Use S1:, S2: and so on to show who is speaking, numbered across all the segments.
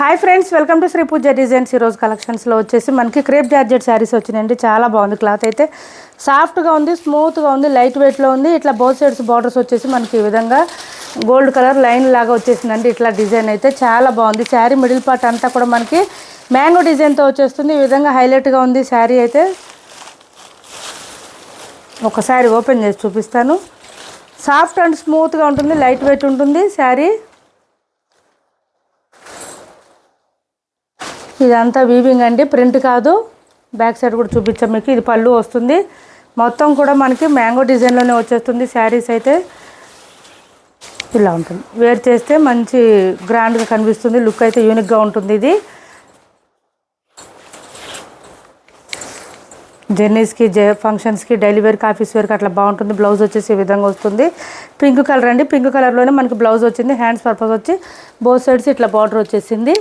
S1: Hi friends welcome to Sri Pooja designs ఈరోజు కలెక్షన్స్లో వచ్చేసి మనకి క్రేప్ జార్జెట్ శారీస్ వచ్చినాయండి. చాలా బాగుంది. క్లాత్ అయితే సాఫ్ట్గా ఉంది స్మూత్గా ఉంది లైట్ వెయిట్లో ఉంది. ఇట్లా బోత్ సైడ్స్ బార్డర్స్ వచ్చేసి మనకి ఈ విధంగా గోల్డ్ కలర్ లైన్ లాగా వచ్చేసిందండి. ఇట్లా డిజైన్ అయితే చాలా బాగుంది. శారీ మిడిల్ పార్ట్ అంతా కూడా మనకి మ్యాంగో డిజైన్తో వచ్చేస్తుంది. ఈ విధంగా హైలైట్గా ఉంది శారీ అయితే. ఒకసారి ఓపెన్ చేసి చూపిస్తాను. సాఫ్ట్ అండ్ స్మూత్గా ఉంటుంది లైట్ వెయిట్ ఉంటుంది. శారీ ఇదంతా వీవింగ్ అండి. ప్రింట్ కాదు. బ్యాక్ సైడ్ కూడా చూపించాం మీకు. ఇది పళ్ళు వస్తుంది. మొత్తం కూడా మనకి మ్యాంగో డిజైన్లోనే వచ్చేస్తుంది శారీస్ అయితే. ఇలా ఉంటుంది. వేర్ చేస్తే మంచి గ్రాండ్గా కనిపిస్తుంది. లుక్ అయితే యూనిక్గా ఉంటుంది ఇది. జర్నీస్కి జ ఫంక్షన్స్కి డైలీ వేర్కి ఆఫీస్ వేర్కి అట్లా బాగుంటుంది. బ్లౌజ్ వచ్చేసి ఈ విధంగా వస్తుంది. పింక్ కలర్ అండి. పింక్ కలర్లోనే మనకి బ్లౌజ్ వచ్చింది. హ్యాండ్స్ పర్పస్ వచ్చి బోత్ సైడ్స్ ఇట్లా బార్డర్ వచ్చేసింది.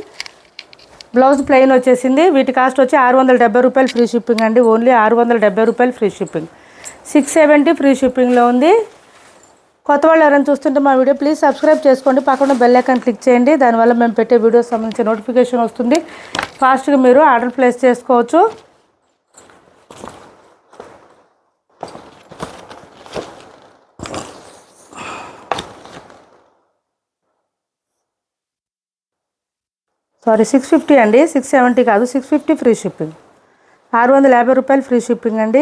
S1: బ్లౌజ్ ప్లెయిన్ వచ్చేసింది. వీటి కాస్ట్ వచ్చి ఆరు వందల డెబ్బై రూపాయలు ఫ్రీ షిప్పింగ్ అండి. ఓన్లీ ఆరు వందల డెబ్బై రూపాయలు free shipping. Six seventy free షిప్పింగ్లో ఉంది. కొత్త వాళ్ళు ఎవరైనా చూస్తుంటే మా వీడియో ప్లీజ్ సబ్స్క్రైబ్ చేసుకోండి. పక్కన బెల్ ఐకాన్ క్లిక్ చేయండి. దానివల్ల మేము పెట్టే వీడియోస్ సంబంధించిన నోటిఫికేషన్ వస్తుంది. ఫాస్ట్గా మీరు ఆర్డర్ ప్లేస్ చేసుకోవచ్చు. సారీ సిక్స్ ఫిఫ్టీ అండి. సిక్స్ సెవెంటీ కాదు సిక్స్ ఫిఫ్టీ ఫ్రీ షిప్పింగ్ ఆరు వందల యాభై రూపాయలు ఫ్రీ షిప్పింగ్ అండి.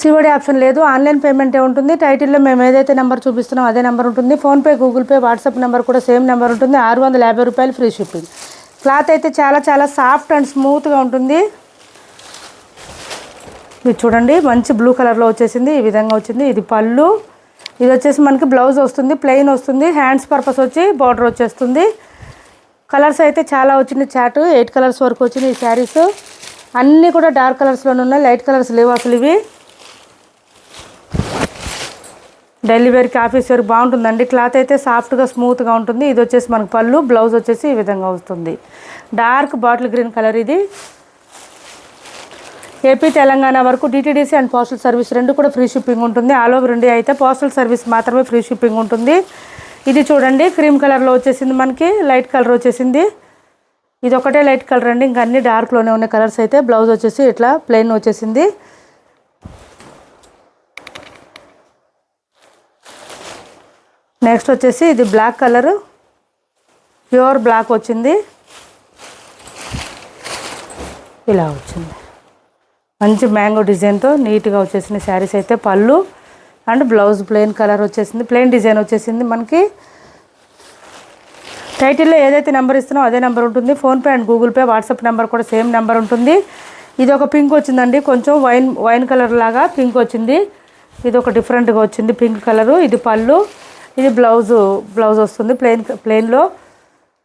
S1: సివడి ఆప్షన్ లేదు. ఆన్లైన్ పేమెంటే ఉంటుంది. టైటిల్లో మేము ఏదైతే నెంబర్ చూపిస్తున్నాం అదే నెంబర్ ఉంటుంది. PhonePe Google Pay WhatsApp number కూడా సేమ్ నెంబర్ ఉంటుంది. ఆరు వందల యాభై రూపాయలు ఫ్రీ షిప్పింగ్ క్లాత్ అయితే చాలా చాలా సాఫ్ట్ అండ్ స్మూత్గా ఉంటుంది. ఇది చూడండి మంచి బ్లూ కలర్లో వచ్చేసింది. ఈ విధంగా వచ్చింది. ఇది పళ్ళు. ఇది వచ్చేసి మనకి బ్లౌజ్ వస్తుంది ప్లెయిన్ వస్తుంది. హ్యాండ్స్ పర్పస్ వచ్చి బార్డర్ వచ్చేస్తుంది. కలర్స్ అయితే చాలా వచ్చింది చాట్. ఎయిట్ కలర్స్ వరకు వచ్చినాయి ఈ శారీస్. అన్నీ కూడా డార్క్ కలర్స్లోనే ఉన్నాయి. లైట్ కలర్స్ లేవు అసలు ఇవి. డైలీ వేర్కి ఆఫీస్ వేర్కి బాగుంటుందండి. క్లాత్ అయితే సాఫ్ట్గా స్మూత్గా ఉంటుంది. ఇది వచ్చేసి మనకు పళ్ళు బ్లౌజ్ వచ్చేసి ఈ విధంగా వస్తుంది. డార్క్ బాటిల్ గ్రీన్ కలర్ ఇది. ఏపీ తెలంగాణ వరకు డిటీడీసీ అండ్ పోస్టల్ సర్వీస్ రెండు కూడా ఫ్రీ షిప్పింగ్ ఉంటుంది. ఆల్ ఓవర్ ఇండియా అయితే పోస్టల్ సర్వీస్ మాత్రమే ఫ్రీ షిప్పింగ్ ఉంటుంది. ఇది చూడండి క్రీమ్ కలర్లో వచ్చేసింది మనకి లైట్ కలర్ వచ్చేసింది. ఇది ఒకటే లైట్ కలర్ అండి ఇంకా అన్ని డార్క్లోనే ఉన్న కలర్స్ అయితే బ్లౌజ్ వచ్చేసి ఇట్లా ప్లెయిన్ వచ్చేసింది. నెక్స్ట్ వచ్చేసి ఇది బ్లాక్ కలర్ ప్యూర్ బ్లాక్ వచ్చింది. ఇలా వచ్చింది. మంచి మ్యాంగో డిజైన్తో నీట్గా వచ్చేసిన శారీస్ అయితే పళ్ళు. అండ్ బ్లౌజ్ ప్లెయిన్ కలర్ వచ్చేసింది ప్లెయిన్ డిజైన్ వచ్చేసింది. మనకి టైటిల్లో ఏదైతే నెంబర్ ఇస్తున్నామో అదే నెంబర్ ఉంటుంది. PhonePe and Google Pay WhatsApp number కూడా సేమ్ నెంబర్ ఉంటుంది. ఇది ఒక పింక్ వచ్చిందండి కొంచెం వైన్ వైన్ కలర్ లాగా పింక్ వచ్చింది. ఇది ఒక డిఫరెంట్గా వచ్చింది పింక్ కలరు. ఇది పళ్ళు ఇది బ్లౌజు బ్లౌజ్ వస్తుంది ప్లెయిన్ ప్లెయిన్లో.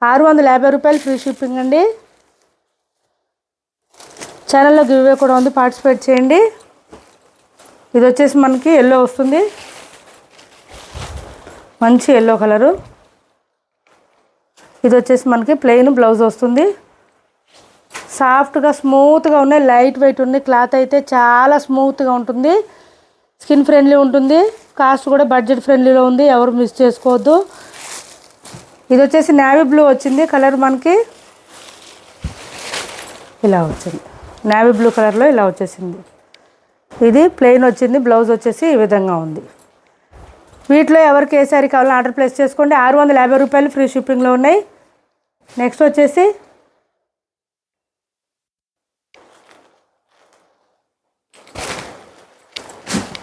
S1: ఆరు వందల యాభై రూపాయలు ఫ్రీ షిప్పింగ్ అండి. ఛానల్లో గివ్వే కూడా ఉంది పార్టిసిపేట్ చేయండి. ఇది వచ్చేసి మనకి ఎల్లో వస్తుంది. మంచి ఎల్లో కలరు ఇది వచ్చేసి మనకి ప్లెయిన్ బ్లౌజ్ వస్తుంది. సాఫ్ట్గా స్మూత్గా ఉన్నాయి. లైట్ వెయిట్ ఉంది. క్లాత్ అయితే చాలా స్మూత్గా ఉంటుంది. స్కిన్ ఫ్రెండ్లీ ఉంటుంది. కాస్ట్ కూడా బడ్జెట్ ఫ్రెండ్లీలో ఉంది. ఎవరు మిస్ చేసుకోవద్దు. ఇది వచ్చేసి నావీ బ్లూ వచ్చింది. కలర్ మనకి ఇలా వచ్చింది. నావీ బ్లూ కలర్లో ఇలా వచ్చేసింది. ఇది ప్లెయిన్ వచ్చింది బ్లౌజ్ వచ్చేసి ఈ విధంగా ఉంది. వీటిలో ఎవరికి ఏ శారీ కావాలో ఆర్డర్ ప్లేస్ చేసుకోండి. ఆరు వందల యాభై రూపాయలు ఫ్రీ షిప్పింగ్లో ఉన్నాయి. నెక్స్ట్ వచ్చేసి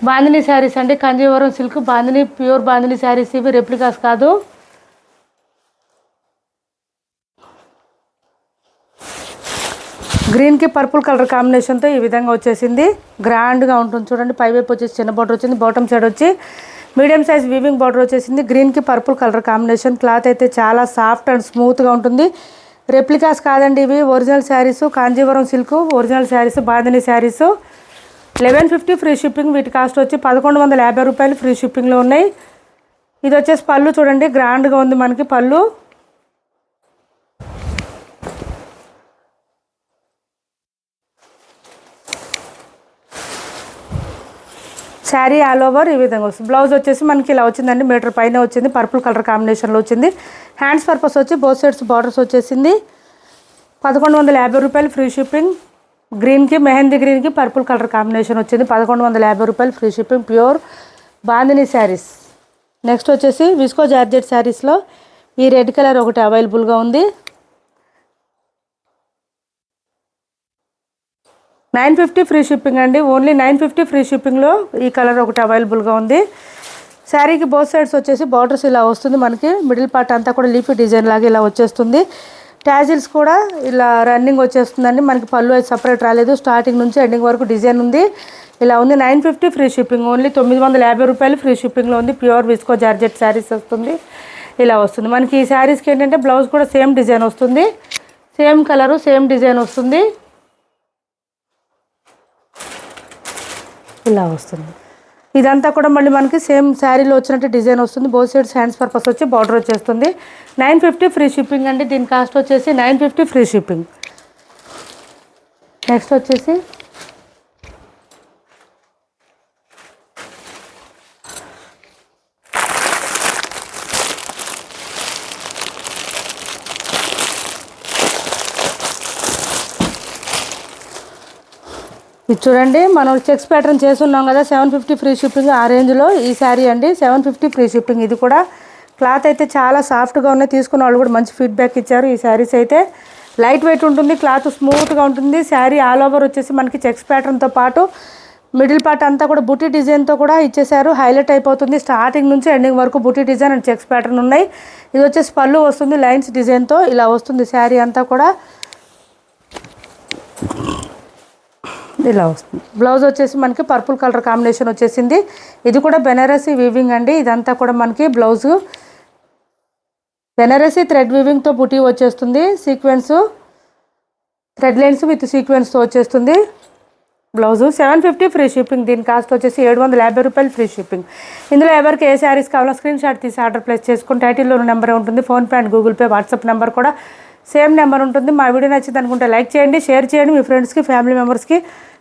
S1: బాందిని శారీస్ అండి. కంజీవరం సిల్క్ బాందిని ప్యూర్ బాందిని శారీస్ ఇవి రెప్లికాస్ కాదు. గ్రీన్కి పర్పుల్ కలర్ కాంబినేషన్తో ఈ విధంగా వచ్చేసింది. గ్రాండ్గా ఉంటుంది చూడండి. పైవైపు వచ్చేసి చిన్న బార్డర్ వచ్చింది. బాటమ్ సైడ్ వచ్చి మీడియం సైజ్ వీవింగ్ బార్డర్ వచ్చేసింది. గ్రీన్కి పర్పుల్ కలర్ కాంబినేషన్. క్లాత్ అయితే చాలా సాఫ్ట్ అండ్ స్మూత్గా ఉంటుంది. రెప్లికాస్ కాదండి ఇవి. Original sarees Kanjeevaram silk original sarees bandhani sarees eleven fifty free shipping వీటి కాస్ట్ వచ్చి పదకొండు వందల యాభై రూపాయలు ఫ్రీ షిప్పింగ్లో ఉన్నాయి. ఇది వచ్చేసి పళ్ళు చూడండి. గ్రాండ్గా ఉంది మనకి పళ్ళు. శారీ ఆల్ ఓవర్ ఈ విధంగా వస్తుంది. బ్లౌజ్ వచ్చేసి మనకి ఇలా వచ్చిందండి. మీటర్ పైన వచ్చింది. పర్పుల్ కలర్ కాంబినేషన్లో వచ్చింది. హ్యాండ్స్ పర్పస్ వచ్చి బోత్ సైడ్స్ బార్డర్స్ వచ్చేసింది. పదకొండు వందల యాభై రూపాయలు ఫ్రీ షిప్పింగ్ గ్రీన్కి మెహందీ గ్రీన్కి పర్పుల్ కలర్ కాంబినేషన్ వచ్చింది. పదకొండు వందల యాభై రూపాయలు free shipping pure bandhani saris. Next వచ్చేసి విస్కో జార్జెట్ శారీస్లో ఈ రెడ్ కలర్ ఒకటి అవైలబుల్గా ఉంది. నైన్ ఫిఫ్టీ ఫ్రీ షిప్పింగ్ అండి. ఓన్లీ నైన్ ఫిఫ్టీ ఫ్రీ షిప్పింగ్లో ఈ కలర్ ఒకటి అవైలబుల్గా ఉంది. శారీకి బోత్ సైడ్స్ వచ్చేసి బార్డర్స్ ఇలా వస్తుంది మనకి. మిడిల్ పార్ట్ అంతా కూడా లీఫీ డిజైన్ లాగా ఇలా వచ్చేస్తుంది. ట్యాజిల్స్ కూడా ఇలా రన్నింగ్ వచ్చేస్తుందండి. మనకి పళ్ళు అయితే సపరేట్ రాలేదు. స్టార్టింగ్ నుంచి ఎండింగ్ వరకు డిజైన్ ఉంది. ఇలా ఉంది nine fifty free shipping. Only తొమ్మిది వందల యాభై రూపాయలు ఫ్రీ షిప్పింగ్లో ఉంది. ప్యూర్ విస్కో జార్జెట్ శారీస్ వస్తుంది. ఇలా వస్తుంది. మనకి ఈ శారీస్కి ఏంటంటే బ్లౌజ్ కూడా సేమ్ డిజైన్ వస్తుంది. సేమ్ కలరు సేమ్ డిజైన్ వస్తుంది. ఇలా వస్తుంది. ఇదంతా కూడా మళ్ళీ మనకి సేమ్ శారీలో వచ్చినట్టు డిజైన్ వస్తుంది. బోత్ సైడ్స్ హ్యాండ్స్ పర్పస్ వచ్చి బార్డర్ వచ్చేస్తుంది. నైన్ ఫిఫ్టీ ఫ్రీ షిప్పింగ్ అండి. దీని కాస్ట్ వచ్చేసి nine fifty free shipping. Next వచ్చేసి ఇది చూడండి మనం చెక్స్ ప్యాటర్న్ చేస్తున్నాం కదా సెవెన్ ఫిఫ్టీ ఫ్రీ షిప్పింగ్ ఆ రేంజ్లో ఈ శారీ అండి. సెవెన్ ఫిఫ్టీ ఫ్రీ షిప్పింగ్ ఇది కూడా క్లాత్ అయితే చాలా సాఫ్ట్గా ఉన్నాయి. తీసుకున్న వాళ్ళు కూడా మంచి ఫీడ్బ్యాక్ ఇచ్చారు. ఈ శారీస్ అయితే లైట్ వెయిట్ ఉంటుంది క్లాత్ స్మూత్గా ఉంటుంది. శారీ ఆల్ ఓవర్ వచ్చేసి మనకి చెక్స్ ప్యాటర్న్తో పాటు మిడిల్ పార్ట్ అంతా కూడా బుటీ డిజైన్తో కూడా ఇచ్చేసారు హైలైట్ అయిపోతుంది. స్టార్టింగ్ నుంచి ఎండింగ్ వరకు బుటీ డిజైన్ అండ్ చెక్స్ ప్యాటర్న్ ఉన్నాయి. ఇది వచ్చేసి పళ్ళు వస్తుంది లైన్స్ డిజైన్తో ఇలా వస్తుంది శారీ అంతా కూడా. ఇలా వస్తుంది. బ్లౌజ్ వచ్చేసి మనకి పర్పుల్ కలర్ కాంబినేషన్ వచ్చేసింది. ఇది కూడా బెనారసీ వీవింగ్ అండి. ఇదంతా కూడా మనకి బ్లౌజు బెనారసీ థ్రెడ్ వీవింగ్తో బుటీ వచ్చేస్తుంది. సీక్వెన్స్ థ్రెడ్ లైన్స్ విత్ సీక్వెన్స్తో వచ్చేస్తుంది. Blouse seven fifty free shipping దీని కాస్ట్ వచ్చేసి ఏడు వందల యాభై రూపాయలు ఫ్రీ షిప్పింగ్ ఇందులో ఎవరికి ఏ శారీస్ కావాలో స్క్రీన్ షాట్ తీసి ఆర్డర్ ప్లేస్ చేసుకుని టైటిల్లో నెంబర్ ఉంటుంది. PhonePe and Google Pay WhatsApp number కూడా సేమ్ నెంబర్ ఉంటుంది. మా వీడియో నచ్చింది అనుకుంటే లైక్ చేయండి షేర్ చేయండి. మీ ఫ్రెండ్స్కి ఫ్యామిలీ మెంబర్స్కి